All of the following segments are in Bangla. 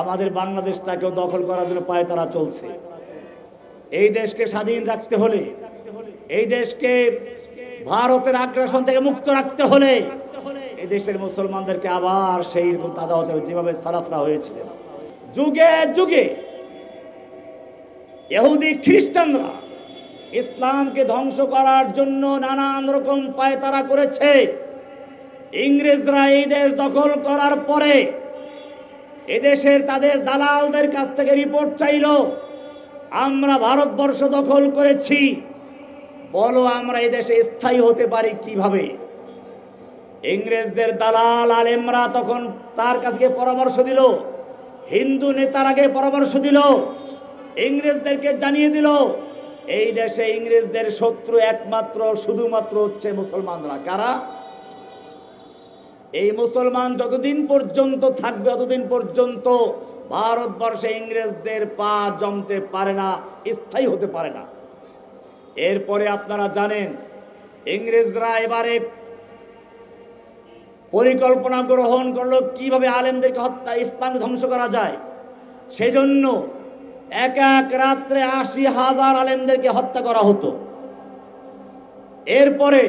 আমাদের বাংলাদেশটাকেও দখল করার জন্য পায়ে তারা চলছে। এই দেশকে স্বাধীন রাখতে হলে, এই দেশকে ভারতের আগ্রাসন থেকে মুক্ত রাখতে হলে এই দেশের মুসলমানদেরকে আবার সেই রকম তাজা হতে হবে যেভাবে সালাফরা হয়েছিলেন। যুগে যুগে এহুদি খ্রিস্টানরা ইসলামকে ধ্বংস করার জন্য নানান রকম পায়তারা করেছে। ইংরেজরা এই দেশ দখল করার পরে এদেশের তাদের দালালদের কাছ থেকে রিপোর্ট চাইল। আমরা ভারতবর্ষ দখল করেছি। বলো আমরা এদেশে স্থায়ী হতে পারি কীভাবে? ইংরেজদের দালাল আলেমরা তখন তার কাছে পরামর্শ দিল। হিন্দু নেতারাকে পরামর্শ দিল। ইংরেজদেরকে জানিয়ে দিল, এই দেশে ইংরেজদের শত্রু একমাত্র, শুধুমাত্র হচ্ছে মুসলমানরা। কারা? এই মুসলমান যতদিন পর্যন্ত থাকবে ততদিন পর্যন্ত ভারতবর্ষে ইংরেজদের পা জমতে পারে না, স্থায়ী হতে পারে না। এরপরে আপনারা জানেন, ইংরেজরা এবারে পরিকল্পনা গ্রহণ করল কীভাবে আলেমদেরকে হত্যা ইসলাম ধ্বংস করা যায়। সেজন্য এক এক রাত্রে আশি হাজার আলেমদেরকে হত্যা করা হতো। এরপরে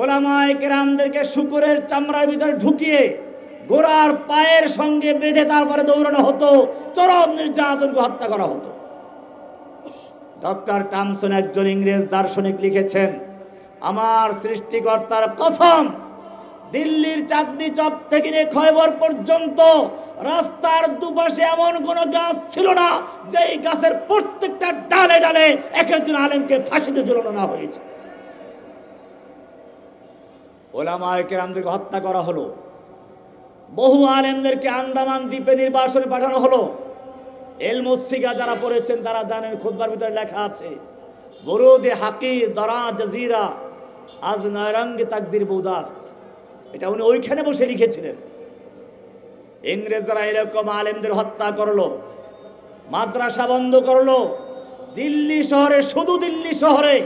ওলামায় কেরামদেরকে শুকুরের চামড়ার ভিতরে ঢুকিয়ে গোড়ার পায়ের সঙ্গে বেঁধে তারপরে দৌড়ানো হতো, চরম নির্যাতনকে হত্যা করা হতো। ডক্টর টামসন একজন ইংরেজ দার্শনিক লিখেছেন, আমার সৃষ্টিকর্তার কসম, দিল্লির চাঁদনি চক থেকে নিয়ে খয়বর পর্যন্ত রাস্তার দুপাশে এমন কোন গাছ ছিল না যে এই গাছের প্রত্যেকটা ডালে ডালে এক একজন আলেমকে ফাঁসিতে ঝুলানো না হয়েছে। ওলামায় কেরামদেরকে হত্যা করা হলো। বহু আলেমদেরকে আন্দামান দ্বীপে নির্বাসনে পাঠানো হলো। এলমসিকা যারা পড়েছেন, তারা জানেন খুদবার ভিতরে লেখা আছে বরুদে হাকি দরা জাজিরা, আজ নয়রঙ্গে তাকদির বৌদাস্ত। এটা উনি ওইখানে বসে লিখেছিলেন। ইংরেজরা এরকম আলেমদের হত্যা করল, মাদ্রাসা বন্ধ করল, দিল্লি শহরে, শুধু দিল্লি শহরে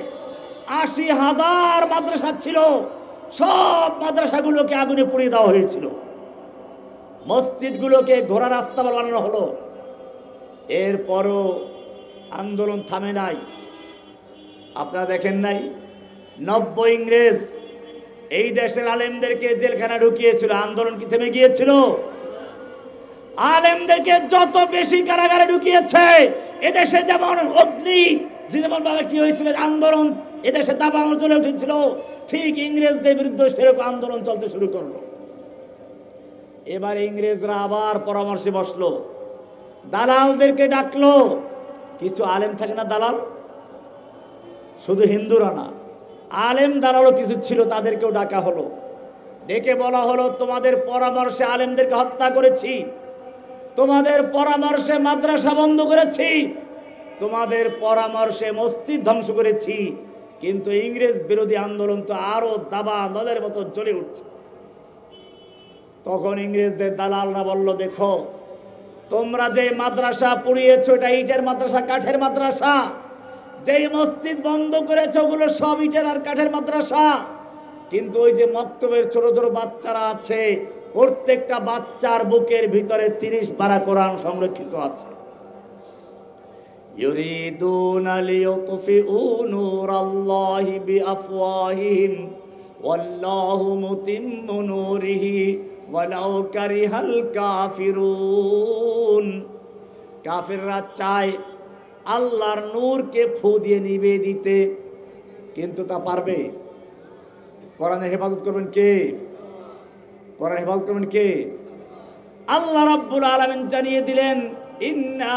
আশি হাজার মাদ্রাসা ছিল। সব মাদ্রাসাগুলোকে আগুনে পুড়িয়ে দেওয়া হয়েছিল। মসজিদগুলোকে ঘোড়া রাস্তা বানানো হলো। এরপরও আন্দোলন থামে নাই। আপনারা দেখেন নাই? নব্য ইংরেজ এই দেশের আলেমদেরকে জেলখানা ঢুকিয়েছিল। আন্দোলন কি থেমে গিয়েছিল? আলেমদেরকে যত বেশি কারাগারে ঢুকিয়েছে, এদেশে যেমন অগ্নি যেমন ভাবে কি হয়েছিল? আন্দোলন এদেশে দাবানো চলে উঠেছিল, ঠিক ইংরেজদের বিরুদ্ধে সেরকম আন্দোলন চলতে শুরু করল। এবার ইংরেজরা আবার পরামর্শে বসল। দালালদেরকে ডাকলো। কিছু আলেম থাকে না দালাল? শুধু হিন্দুরা না। আলেম দালালও কিছু ছিল, তাদেরকেও ডাকা হলো। ডেকে বলা হলো, তোমাদের পরামর্শে আলেমদেরকে হত্যা করেছি। তোমাদের পরামর্শে মাদ্রাসা বন্ধ করেছি। তোমাদের পরামর্শে মসজিদ ধ্বংস করেছি। কিন্তু ইংরেজ বিরোধী আন্দোলন তো আরও দাবা দলের মতো জ্বলে উঠছে। তখন ইংরেজদের দালালরা বলল, দেখো, তোমরা যে মাদ্রাসা পুড়িয়েছো, এটা ইটের মাদ্রাসা, কাঠের মাদ্রাসা। যেই মসজিদ বন্ধ করেছ, ওগুলো সব ইটের আর কাঠের মাদ্রাসা। কিন্তু ওই যে মক্তবের ছোট ছোট বাচ্চারা আছে, প্রত্যেকটা বাচ্চার বুকের ভিতরে তিরিশ পারা কোরআন সংরক্ষিত আছে। يريدون ليطفئوا نور الله بأفواههم والله متم نوره ولو كره الكافرون কাফিররা চায় আল্লাহর নূরকে ফু দিয়ে নিবে দিতে কিন্তু তা পারবে কোরআনের হেফাজত করবেন কে কোরআন হেফাজত করবেন কে আল্লাহ রাব্বুল আলামিন জানিয়ে দিলেন ইন্না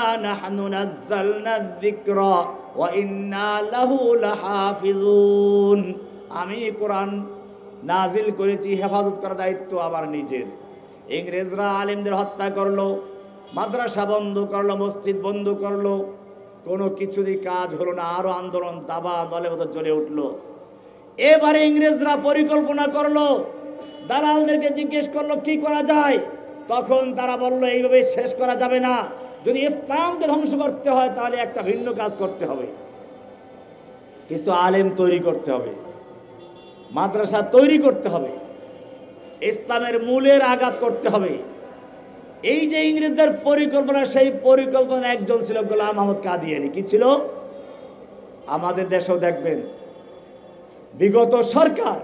লাহাফিজুন আমি কোরআন নাজিল করেছি, হেফাজত করার দায়িত্ব আমার নিজের। ইংরেজরা আলেমদের হত্যা করল, মাদ্রাসা বন্ধ করল, মসজিদ বন্ধ করল, কোনো কিছুরই কাজ হলো না, আরও আন্দোলন দাবা দলে মতো জ্বলে উঠল। এবারে ইংরেজরা পরিকল্পনা করল, দালালদেরকে জিজ্ঞেস করল, কি করা যায়? তখন তারা বলল, এইভাবে শেষ করা যাবে না। যদি ইসলামকে ধ্বংস করতে হয়, তাহলে একটা ভিন্ন কাজ করতে হবে। কিছু আলেম তৈরি করতে হবে। মাদ্রাসা তৈরি করতে হবে। ইসলামের মূলের আঘাত করতে হবে। এই যে ইংরেজদের পরিকল্পনা, সেই পরিকল্পনা একজন ছিল গোলাম আহমদ কাদিয়ানি। কি ছিল? আমাদের দেশেও দেখবেন, বিগত সরকার,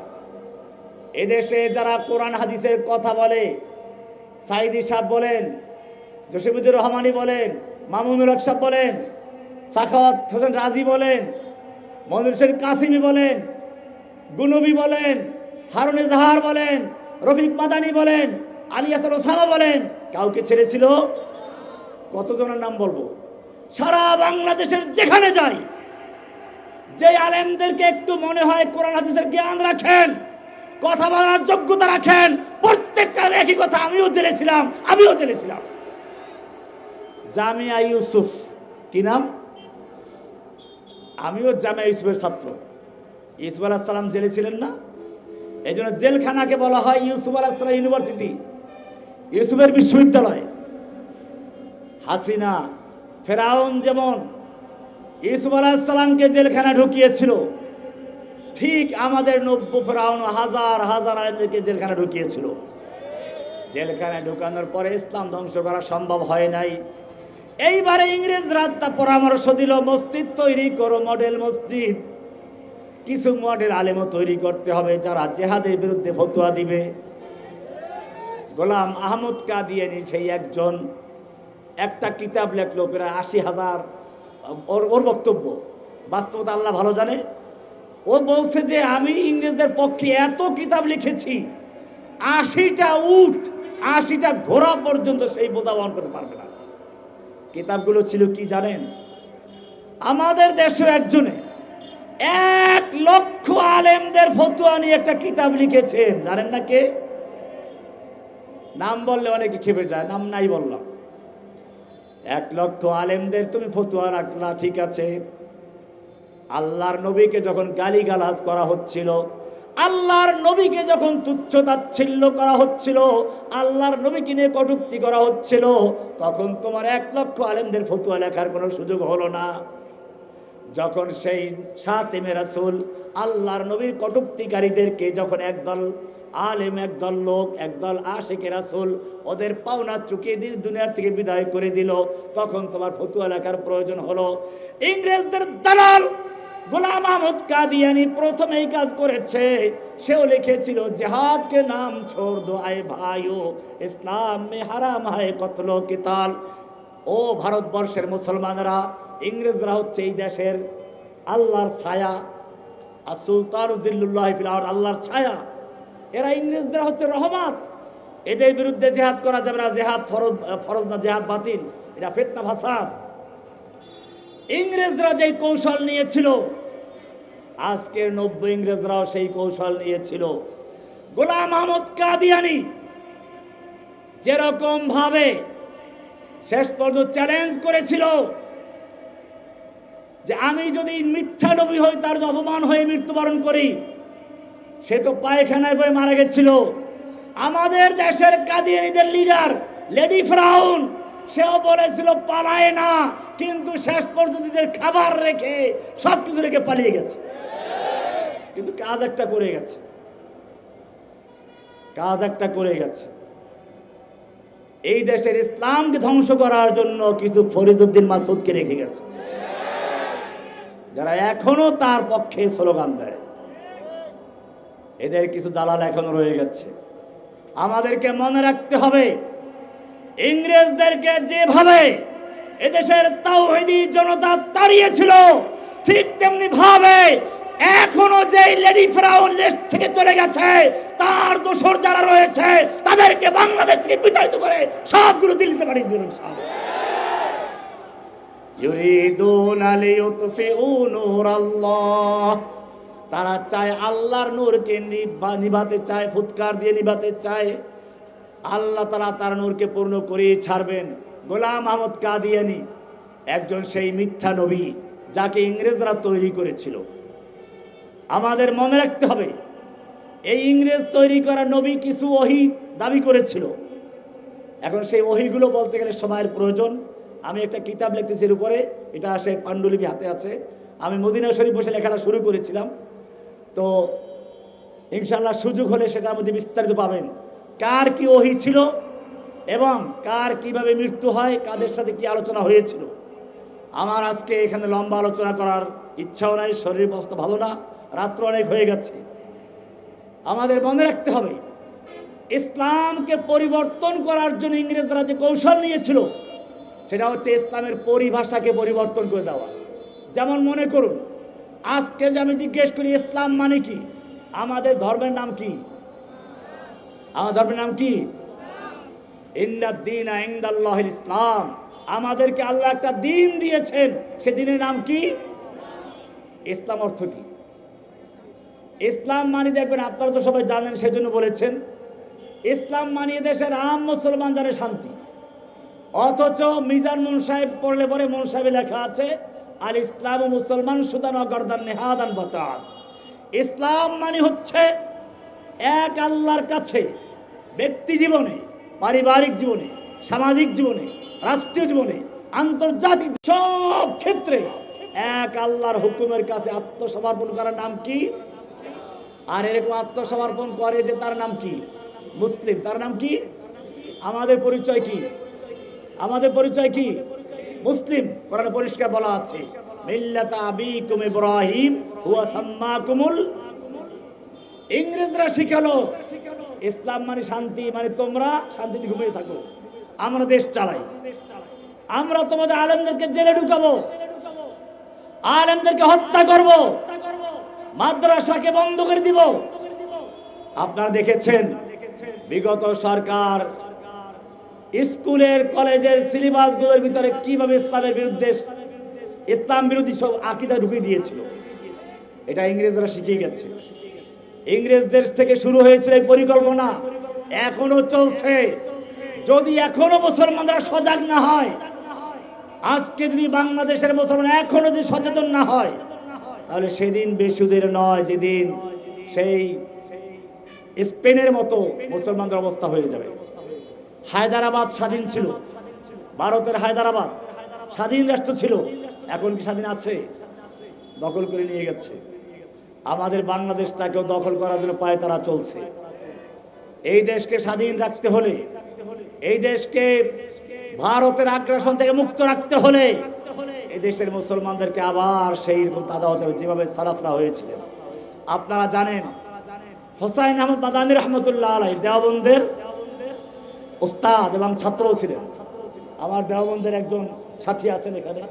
এদেশে যারা কোরআন, হাদিসের কথা বলে সাইদি সাহেব বলেন জসিবুদ্দুর রহমানি বলেন, মামুনুল হক সাহেব বলেন, সাখাওয়াত হোসেন রাজি বলেন, মনির হোসেন কাসিমি বলেন, গুনবি বলেন, হারুন জাহার বলেন, রফিক মাদানি বলেন, আলী হাসান ওসামা বলেন, কাউকে ছেড়েছিল? কতজনের নাম বলব? সারা বাংলাদেশের যেখানে যাই, যে আলেমদেরকে একটু মনে হয় কোরআন হাদিসের জ্ঞান রাখেন, কথা বলার যোগ্যতা রাখেন, প্রত্যেকটা একই কথা, আমিও জেনেছিলাম আমিও জেনেছিলাম। জামিয়া ইউসুফ। কি নাম? আমিও জামিয়া ইউসুফের ছাত্র। ইউসুফ আলাহ সালাম জেলে ছিলেন না। এই জন্য জেলখানাকে বলা হয় ইউসুফ আলাহ সালাম ইউনিভার্সিটি। ইউসুফের বিশ্ববিদ্যালয়। হাসিনা, ফেরাউন যেমন ইউসুফ আলাহিসাল্লামকে জেলখানা ঢুকিয়েছিল, ঠিক আমাদের নব্য ফেরাউন হাজার হাজার আলেমদেরকে জেলখানা ঢুকিয়েছিল। জেলখানায় ঢুকানোর পরে ইসলাম ধ্বংস করা সম্ভব হয় নাই। এইবারে ইংরেজরা তা পরামর্শ দিল, মসজিদ তৈরি করো মডেল মসজিদ। কিছু মডেল আলেমও তৈরি করতে হবে, যারা জেহাদের বিরুদ্ধে ফতোয়া দিবে। গোলাম আহমদ কাদিয়ানি সেই একজন। একটা কিতাব লেখলো প্রায় আশি হাজার, ওর ওর বক্তব্য। বাস্তবতা আল্লাহ ভালো জানে। ও বলছে যে, আমি ইংরেজদের পক্ষে এত কিতাব লিখেছি, আশিটা উঠ আশিটা ঘোড়া পর্যন্ত সেই বোঝা বহন করতে পারবে না। কিতাবগুলো ছিল কি জানেন? আমাদের দেশের একজনে এক লক্ষ আলেমদের ফতুয়া নিয়ে একটা কিতাব লিখেছেন। জানেন না কে? নাম বললে অনেকে খেপে যায়, নাম নাই বললাম। এক লক্ষ আলেমদের তুমি ফতুয়া রাখলা, ঠিক আছে। আল্লাহর নবীকে যখন গালিগালাজ করা হচ্ছিল আল্লাহর নবীকে যখন তুচ্ছ তাচ্ছিল্য করা হচ্ছিল, আল্লাহর নবীকে নিয়ে কটুক্তি করা হচ্ছিল, তখন তোমার এক লক্ষ আলেমদের ফতুয়া লেখার কোনো সুযোগ হলো না। যখন সেই সাতেমে রাসুল আল্লাহর নবীর কটুক্তিকারীদেরকে যখন একদল আলেম, একদল লোক, একদল আশেকে রাসুল ওদের পাওনা চুকিয়ে দিয়ে দুনিয়ার থেকে বিদায় করে দিল, তখন তোমার ফতুয়া লেখার প্রয়োজন হলো। ইংরেজদের দালাল গোলাম আহমদ কাদিয়ানি প্রথম এই কাজ করেছে। সেও লিখেছিল, জেহাদকে নাম ছোড় দো, আয় ভাইও, ইসলাম মে হারাম হায় কতল কিতাল। ও ভারতবর্ষের মুসলমানরা, ইংরেজরা হচ্ছে এই দেশের আল্লাহর ছায়া, আর সুলতান জিল্লুল্লাহ ফিলার আল্লাহর ছায়া। এরা ইংরেজরা হচ্ছে রহমত। এদের বিরুদ্ধে জেহাদ করা যাবে না, জেহাদ ফরজ ফরজ না, জেহাদ বাতিল। এটা ফেতনা ভাসাদ ইংরেজরা যেই কৌশল নিয়েছিল, আজকের নব্য ইংরেজরাও সেই কৌশল নিয়েছিল। গোলাম আহমদ কাদিয়ানি যেরকম ভাবে শেষ পর্যন্ত চ্যালেঞ্জ করেছিল, যে আমি যদি মিথ্যা নবী হই, তার অপমান হয়ে মৃত্যুবরণ করি, সে তো পায়খানায় বয়ে মারা গেছিল। আমাদের দেশের কাদিয়ানিদের লিডার লেডি ফ্রাউন সেও বলেছিল, পালায় না, কিন্তু শেষ পর্যন্ত খাবার রেখে সব কিছু রেখে পালিয়ে গেছে। কিন্তু কাজ একটা করে গেছে। কাজ একটা করে গেছে। এই দেশের ইসলামকে ধ্বংস করার জন্য কিছু ফরিদুদ্দিন মাসুদকে রেখে গেছে। যারা এখনও তার পক্ষে স্লোগান দেয়। এদের কিছু দালাল এখনও রয়ে গেছে। আমাদেরকে মনে রাখতে হবে ইংরেজদেরকে যেভাবে এদেশের তাওহিদি জনতা তাড়িয়েছিল, ঠিক তেমনি ভাবে এখনও যে লেডি ফ্রাউন দেশ থেকে চলে গেছে, তার দোসর যারা রয়েছে, তাদেরকে বাংলাদেশ থেকে বিতাড়িত করে সবগুলো দিল্লিতে পাঠিয়ে দেবেন সব তারা চায় আল্লাহর নূরকে নিভাতে চায়, ফুৎকার দিয়ে নিবাতে চায়। আল্লাহ তারা তার নূরকে পূর্ণ করিয়ে ছাড়বেন। গোলাম আহমদ কাদিয়ানি একজন সেই মিথ্যা নবী যাকে ইংরেজরা তৈরি করেছিল। আমাদের মনে রাখতে হবে, এই ইংরেজ তৈরি করা নবী কিছু ওহি দাবি করেছিল। এখন সেই ওহিগুলো বলতে গেলে সময়ের প্রয়োজন। আমি একটা কিতাব লিখতেছি উপরে, এটা সেই পাণ্ডুলিপি হাতে আছে। আমি মদিনা শরীফ বসে লেখাটা শুরু করেছিলাম। তো ইনশাল্লাহ সুযোগ হলে সেটা মধ্যে বিস্তারিত পাবেন। কার কি ওহি ছিল এবং কার কীভাবে মৃত্যু হয়, কাদের সাথে কি আলোচনা হয়েছিল? আমার আজকে এখানে লম্বা আলোচনা করার ইচ্ছাও নাই শরীর অবস্থা ভালো না, রাত্র অনেক হয়ে গেছে। আমাদের মনে রাখতে হবে, ইসলামকে পরিবর্তন করার জন্য ইংরেজরা যে কৌশল নিয়েছিল, সেটা হচ্ছে ইসলামের পরিভাষাকে পরিবর্তন করে দেওয়া। যেমন মনে করুন, আজকে আমি জিজ্ঞেস করি, ইসলাম মানে কি? আমাদের ধর্মের নাম কি? আমার ধর্মের নাম কি? ইন্দাদ্দিন ইন্দাল্লাহ ইসলাম। আমাদেরকে আল্লাহ একটা দিন দিয়েছেন। সে দিনের নাম কি? ইসলাম অর্থ কি? ইসলাম মানে দেখবেন, আপনারা তো সবাই জানেন, সেজন্য বলেছেন, ইসলাম মানিয়ে দেশের আম মুসলমান জানে শান্তি। অথচ মিজান মুন সাহেব পড়লে পরে মুন সাহেবে লেখা আছে আর ইসলাম ও মুসলমান সুদান অগরদান নেহাদান বতান। ইসলাম মানে হচ্ছে এক আল্লাহর কাছে ব্যক্তি জীবনে, পারিবারিক জীবনে, সামাজিক জীবনে, রাষ্ট্রীয় জীবনে, আন্তর্জাতিক সব ক্ষেত্রে এক আল্লাহর হুকুমের কাছে আত্মসমর্পণ করার নাম কি? আর এরকম আত্মসমর্পণ করে যে তার নাম কি? মুসলিম। তার নাম কি? আমাদের পরিচয় কি? আমাদের পরিচয় কি? মুসলিম। কোরআনে পরিষ্কার বলা আছে ইব্রাহিম হুয়া ইংরেজরা শিখালো ইসলাম মানে শান্তি মানে তোমরা শান্তিতে ঘুমিয়ে থাকো। আমরা দেশ চালাই। আমরা তোমাদের আলেমদেরকে জেলে ঢুকাবো। আলেমদেরকে হত্যা করব। মাদ্রাসাকে বন্ধ করে দিব। আপনারা দেখেছেন, বিগত সরকার স্কুলের, কলেজের সিলেবাসগুলোর ভিতরে কীভাবে ইসলামের বিরুদ্ধে, ইসলাম বিরোধী সব আকিদা ঢুকিয়ে দিয়েছিল। এটা ইংরেজরা শিখিয়ে গেছে। ইংরেজদের থেকে শুরু হয়েছিল এই পরিকল্পনা। এখনও চলছে। যদি এখনও মুসলমানরা সজাগ না হয়, আজকে যদি বাংলাদেশের মুসলমান এখনও যদি সচেতন না হয়, তাহলে সেদিন বেসুদের নয়, যেদিন সেই স্পেনের মতো মুসলমানদের অবস্থা হয়ে যাবে। হায়দ্রাবাদ স্বাধীন ছিল। ভারতের হায়দ্রাবাদ স্বাধীন রাষ্ট্র ছিল। এখন কি স্বাধীন আছে? দখল করে নিয়ে গেছে। আমাদের বাংলাদেশটাকেও দখল করার জন্য পায়ে তারা চলছে। এই দেশকে স্বাধীন রাখতে হলে, এই দেশকে ভারতের আগ্রাসন থেকে মুক্ত রাখতে হলে এই দেশের মুসলমানদেরকে আবার সেই রকম তাজা হতে হবে যেভাবে সালাফরা হয়েছিলেন। আপনারা জানেন, হোসাইন আহমদ মাদানী রহমতুল্লাহ আলাই দেওবন্দের ওস্তাদ এবং ছাত্রও ছিলেন। আমার দেওবন্দের একজন সাথী আছেন এখানে।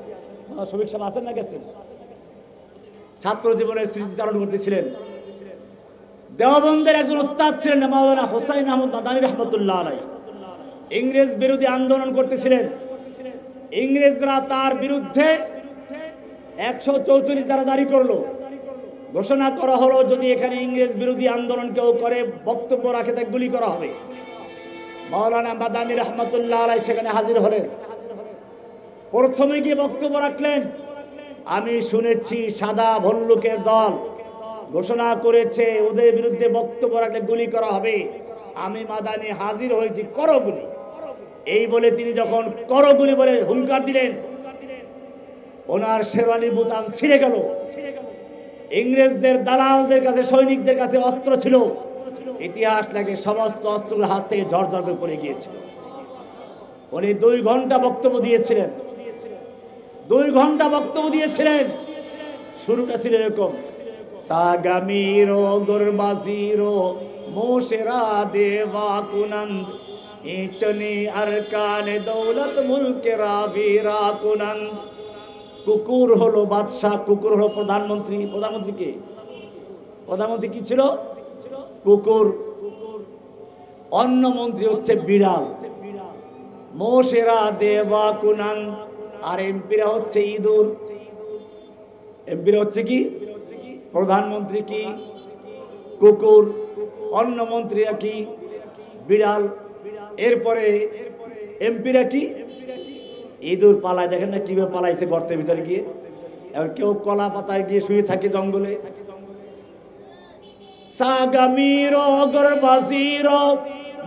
শফিক সাহেব আছেন না গেছেন? ছাত্র জীবনের স্মৃতিচারণ করতেছিলেন। দেওবন্দের একজন ওস্তাদ ছিলেন মাওলানা হোসাইন আহমদ মাদানী রহমতুল্লাহ আলাই ইংরেজ বিরোধী আন্দোলন করতেছিলেন। ইংরেজরা তার বিরুদ্ধে একশো চৌচল্লিশ দ্বারা জারি করল। ঘোষণা করা হলো, যদি এখানে ইংরেজ বিরোধী আন্দোলন কেউ করে, বক্তব্য রাখে তাকে গুলি করা হবে। মাওলানা মাদানী রহমতুল্লাহ আলাই সেখানে হাজির হলেন। প্রথমে গিয়ে বক্তব্য রাখলেন আমি শুনেছি সাদা ভল্লুকের দল ঘোষণা করেছে ওদের বিরুদ্ধে বক্তব্য রাখলে গুলি করা হবে। আমি মাদানি হাজির হয়েছি করো গুলি এই বলে তিনি যখন করো গুলি বলে হুঙ্কার দিলেন, ওনার শেরওয়ানি বুতাম ছিঁড়ে গেল। ইংরেজদের দালালদের কাছে, সৈনিকদের কাছে অস্ত্র ছিল। ইতিহাস লাগে সমস্ত অস্ত্রগুলো হাত থেকে ঝরঝর করে গিয়েছিল। উনি দুই ঘণ্টা বক্তব্য দিয়েছিলেন। দুই ঘণ্টা বক্তব্য দিয়েছিলেন। শুরুটা ছিল এরকম। সাগামিরো গুরবাজিরো মোশেরা দেবা কুনন্দ ইচনি আরকানে দৌলত মুলকে রাবিরা কুনন্দ কুকুর হলো বাদশাহ, কুকুর হলো প্রধানমন্ত্রী। প্রধানমন্ত্রী কে? প্রধানমন্ত্রী কি ছিল? কুকুর। অন্য মন্ত্রী হচ্ছে বিড়াল। মোশেরা দেবা কুনান আর এমপিরা হচ্ছে ইঁদুর। এমপিরা হচ্ছে কি? প্রধানমন্ত্রী কি? কুকুর। অন্য মন্ত্রীরা কি? বিড়াল। এরপরে এমপিরা কি? ইঁদুর পালায়। দেখেন না কীভাবে পালাইছে গর্তের ভিতরে গিয়ে। এবার কেউ কলা পাতায় গিয়ে শুয়ে থাকে জঙ্গলে। সাগামিরো গরবাজিরো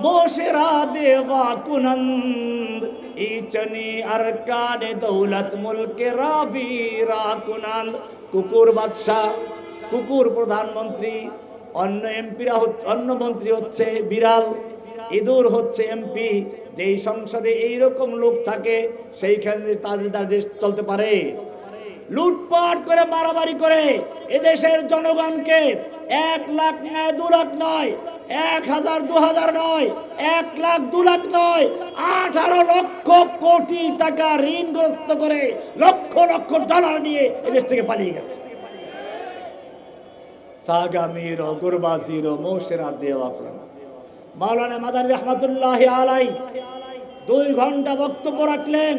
মোশেরা দেওয়া কুনন্দ ইচনি আরকানে দৌলত মুলকে রাবিরা কুনন্দ কুকুর বাদশাহ কুকুর প্রধানমন্ত্রী অন্য এমপিরা অন্য মন্ত্রী হচ্ছে বিড়াল ইঁদুর হচ্ছে এমপি যেই সংসদে এইরকম লোক থাকে সেইখানে তাদের তাদের দেশ চলতে পারে লুটপাট করে মারামারি করে এদেশের জনগণকে এক লাখ নয় দু লাখ নয় এক হাজার, দু হাজার নয়, এক লাখ, দু লাখ নয়, আঠারো লক্ষ কোটি টাকা ঋণগ্রস্ত করে লক্ষ লক্ষ ডলার নিয়ে এদেশ থেকে পালিয়ে গেছে। সাগামির গুরবাজির মোশেরা দেওয়া মাওলানা মাদার রহমতুল্লাহ আলাই দুই ঘণ্টা বক্তব্য রাখলেন।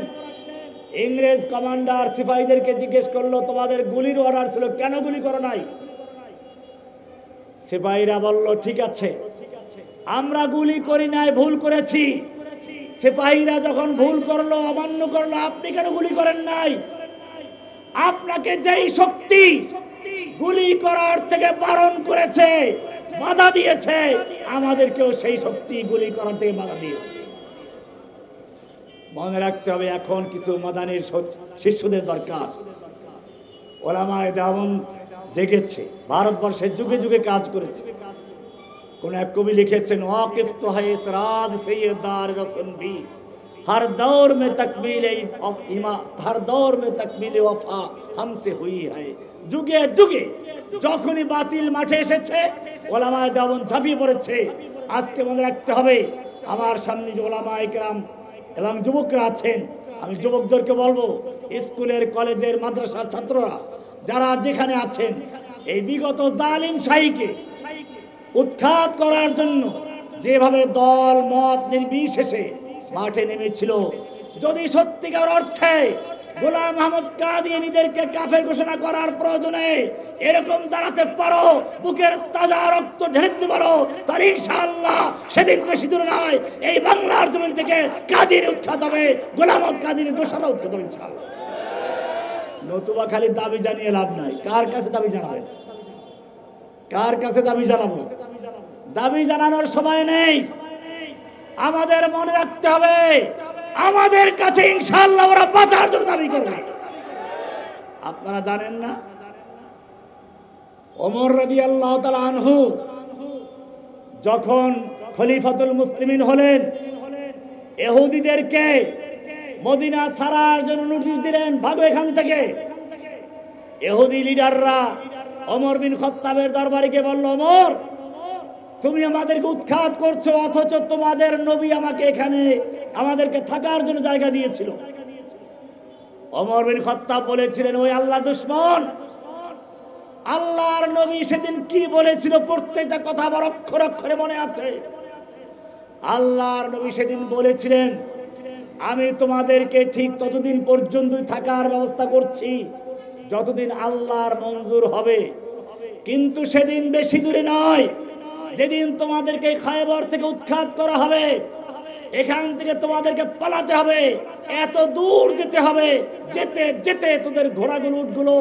ইংরেজ কমান্ডার সিপাহীদেরকে জিজ্ঞেস করল, তোমাদের গুলির অর্ডার ছিল, কেন গুলি করো নাই? সিপাহীরা বলল, ঠিক আছে। আমরা গুলি করি নাই, ভুল করেছি। সিপাহীরা যখন ভুল করল, অমান্য করল, আপনি কেন গুলি করেন নাই? আপনাকে যেই শক্তি গুলি করার থেকে বারণ করেছে, বাধা দিয়েছে, আমাদেরকেও সেই শক্তি গুলি করার থেকে বাধা দিয়েছে। মনে রাখতে হবে, এখন কিছু মাদানের শিষ্যদের দরকার। ওলামায় দামন জেগেছে ভারতবর্ষের যুগে যুগে কাজ করেছে কোন এক কবি লিখেছেন ওয়াকিফ তো है इस राज से ये दार रसन भी हर दौर में तकमील इमा हर दौर में तकमील वफा हमसे हुई है যুগে যুগে যখনই বাতিল মাঠে এসেছে ওলামায় দামন ঝাঁপিয়ে পড়েছে আজকে মনে রাখতে হবে আমার সামনে যে ওলামায় কেরাম এবং যুবকরা আছেন আমি যুবকদেরকে বলবো স্কুলের কলেজের মাদ্রাসার ছাত্ররা যারা যেখানে আছেন, এই বিগত জালিম শাহীকে উৎখাত করার জন্য যেভাবে দল, মত নির্বিশেষে মাঠে নেমেছিল, যদি সত্যিকার অর্থে গোলাম আহমদ কাদিয়ানীদেরকে কাফের ঘোষণা করার প্রয়োজনে এরকম দাঁড়াতে পারো, বুকের তাজা রক্ত ঢেলে দিতে পারো তার ইনশাআল্লাহ সেদিন বেশি দূরে নয়, এই বাংলার জমিন থেকে কাদির উৎখাত হবে, গোলাম কাদিনী দোষরা উৎখাত হবে ইনশাআল্লাহ। নতুবা খালি দাবি জানিয়ে লাভ নাই। কার কাছে দাবি জানাবেন কার কাছে দাবি জানাব? দাবি জানানোর সময় নেই। আমাদের মনে রাখতে হবে, আমাদের কাছে ইনশাআল্লাহ ওরা বাঁচার জন্য দাবি করবে। আপনারা জানেন না? ওমর রাদি আল্লাহ আনহু যখন খলিফাতুল মুসলিমিন হলেন, এহুদিদেরকে মদিনা ছাড়ার জন্য নোটিশ দিলেন, ভাগো এখান থেকে। এহুদি লিডাররা অমর বিন খত্তাবের দরবারিকে বলল অমর তুমি আমাদেরকে উৎখাত করছ, অথচ তোমাদের নবী আমাকে এখানে, আমাদেরকে থাকার জন্য জায়গা দিয়েছিল। অমর বিন খত্তাব বলেছিলেন, ওই আল্লাহ দুশ্মন, আল্লাহর নবী সেদিন কি বলেছিল প্রত্যেকটা কথা আমার অক্ষর অক্ষরে মনে আছে। আল্লাহর নবী সেদিন বলেছিলেন আমি তোমাদেরকে ঠিক ততদিন পর্যন্তই থাকার ব্যবস্থা করছি, যতদিন আল্লাহর মঞ্জুর হবে। কিন্তু সেদিন বেশি দূরে নয়, যেদিন তোমাদেরকে খায়বর থেকে উৎখাত করা হবে, এখান থেকে তোমাদেরকে পালাতে হবে, এত দূর যেতে হবে, যেতে যেতে তোদের ঘোড়াগুলো উঠগুলো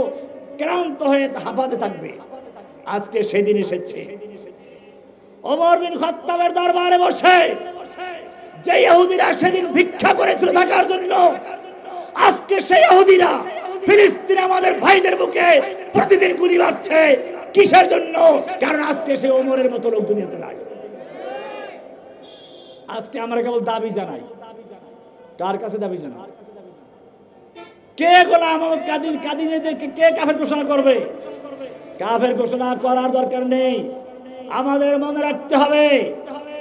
ক্লান্ত হয়ে হাঁপাতে থাকবে। আজকে সেদিন এসেছে। ওমর বিন খত্তাবের দরবারে বসে যে ইহুদিরা সেদিন ভিক্ষা করেছিল থাকার জন্য, আজকে সেই ইহুদিরা ফিলিস্তিনে আমাদের ভাইদের বুকে প্রতিদিন গুলি মারছে। কিসের জন্য? কারণ আজকে সে ওমরের মতো লোক দুনিয়াতে নাই। আজকে আমরা কেবল দাবি জানাই। কার কাছে দাবি জানাই? কে গোলাম মোহাম্মদ কাদির কাদিরদেরকে কে কাফের ঘোষণা করবে? কাফের ঘোষণা করার দরকার নেই। আমাদের মনে রাখতে হবে,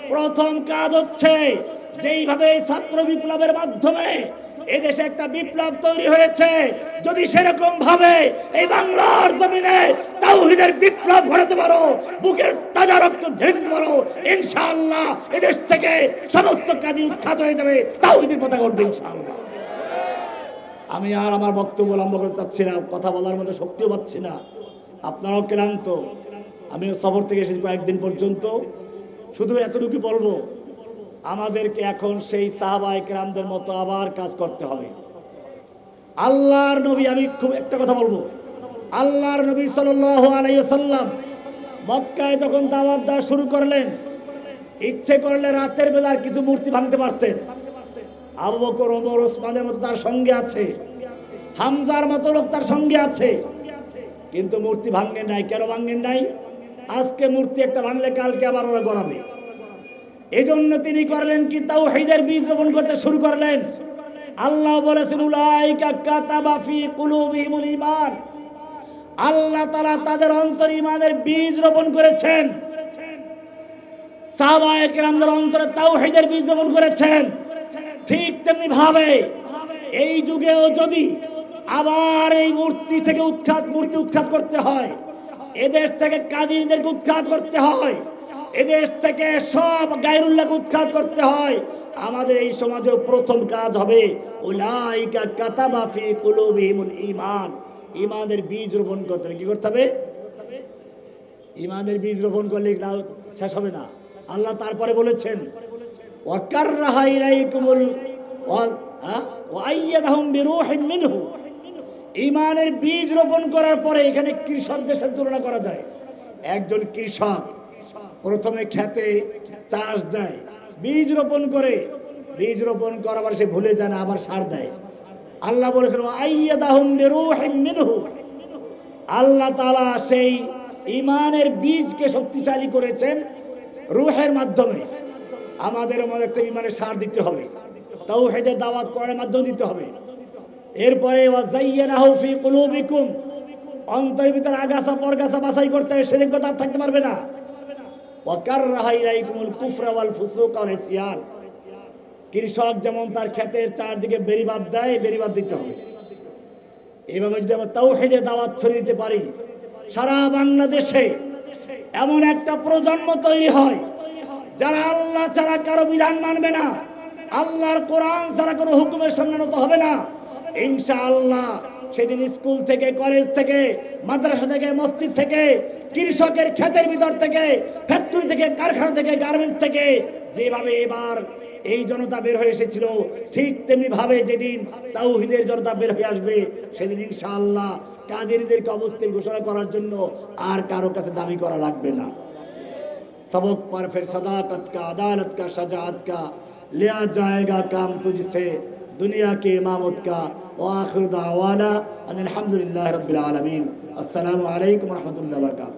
প্রথম কাজ হচ্ছে যেইভাবে এই ছাত্র বিপ্লবের মাধ্যমে এদেশে একটা বিপ্লব তৈরি হয়েছে, যদি সেরকম ভাবে এই বাংলার জমিনে তাওহিদের বিপ্লব ঘটাতে পারো, বুকের তাজা রক্ত ঢেলে পারো, ইনশাআল্লাহ এদেশ থেকে সমস্ত কাজই উৎখাত হয়ে যাবে, তাওহিদের পতাকা উঠবে ইনশাআল্লাহ। আমি আর আমার বক্তব্য লম্ব করতে চাচ্ছি না, কথা বলার মতো শক্তিও পাচ্ছি না। আপনারাও ক্লান্ত। আমিও সফর থেকে এসেছি কয়েকদিন পর্যন্ত। শুধু এতটুকু বলব আমাদেরকে এখন সেই সাহাবাই কেরামদের মতো আবার কাজ করতে হবে। আল্লাহর নবী, আমি খুব একটা কথা বলব। আল্লাহর নবী সাল্লাম মক্কায় যখন দাওয়াত দেওয়া শুরু করলেন, ইচ্ছে করলে রাতের বেলার কিছু মূর্তি ভাঙতে পারতেন। আবু ওমর, ওসমানের মতো তার সঙ্গে আছে। হামজার মতো লোক তার সঙ্গে আছে। কিন্তু মূর্তি ভাঙেন নাই। কেন ভাঙেন নাই? আজকে মূর্তি একটা ভাঙলে কালকে আবার ওরা গড়াবে। এজন্য তিনি করলেন কি? তাও হেদের বীজ রোপণ করতে শুরু করলেন। আল্লাহ বলেছেন আল্লাহ তাআলা তাদের অন্তর ঈমানের বীজ রোপণ করেছেন। অন্তরে তাওহীদের বীজ রোপণ করেছেন। ঠিক এই যুগেও যদি আবার এই মূর্তি থেকে উৎখাত উৎখাত করতে হয়, এদেশ থেকে কাজীদেরকে উৎখাত করতে হয় এদেশ থেকে সব গায়রুল্লাহকে উৎখাত করতে হয়। আমাদের এই সমাজেও প্রথম কাজ হবে ঈমান। ঈমানের বীজ রোপণ করতে হবে। কি করতে হবে? ইমানের বীজ রোপণ করলে শেষ হবে না। আল্লাহ তারপরে বলেছেন, ওয়াকাররাহা ইলাইকুমুল ওয়া-? ওয়াইয়াদাহুম বিরূহিম মিনহু। ইমানের বীজ রোপণ করার পরে এখানে কৃষকদের সাথে তুলনা করা যায়। একজন কৃষক প্রথমে খেতে চাষ দেয়, বীজ রোপণ করে, বীজ রোপণ করাবার সে ভুলে যায় না, আবার সার দেয়। আল্লাহ বলেছেন আল্লাহ তালা সেই ইমানের বীজকে শক্তিশালী করেছেন রুহের মাধ্যমে। আমাদের মধ্যে একটা ইমানের সার দিতে হবে তাও হেদের দাওয়াত করার মাধ্যমে দিতে হবে। এরপরে অন্তরের ভিতরে আগাছা পরগাছা বাছাই করতে হবে সেদিন কথা থাকতে পারবে না। কৃষক যেমন তার ক্ষেতের চারদিকে বেরিবাদ দেয়, বেরিবাদ দিতে হবে। এভাবে যদি আমরা তাওহীদের দাওয়াত ছড়িয়ে দিতে পারি, সারা বাংলাদেশে এমন একটা প্রজন্ম তৈরি হয়, যারা আল্লাহ ছাড়া কারও বিধান মানবে না, আল্লাহর কোরআন ছাড়া কোনো হুকুমের সামনে নত হবে না। ইনশাআল্লাহ সেদিন স্কুল থেকে কলেজ থেকে মাদ্রাসা থেকে মসজিদ থেকে কৃষকের ক্ষেতের ভিতর থেকে ফ্যাক্টরি থেকে কারখানা থেকে গার্মেন্টস থেকে যেভাবে এবার এই জনতা বের হয়ে এসেছিল ঠিক তেমনি ভাবে যেদিন তাওহিদের জনতা বের হয়ে আসবে সেদিন ইনশাআল্লাহ কাদেরদেরকে অবস্থায় ঘোষণা করার জন্য আর কারো কাছে দাবি করা লাগবে না सबक पर फिर सदाकत का अदालत का शजात का लिया जाएगा काम तुझसे दुनिया के इमामत का वाखिर दावाना अल्हम्दुलिल्लाह रब्बिल आलमीन अस्सलामु अलैकुम रहमतुल्लाहि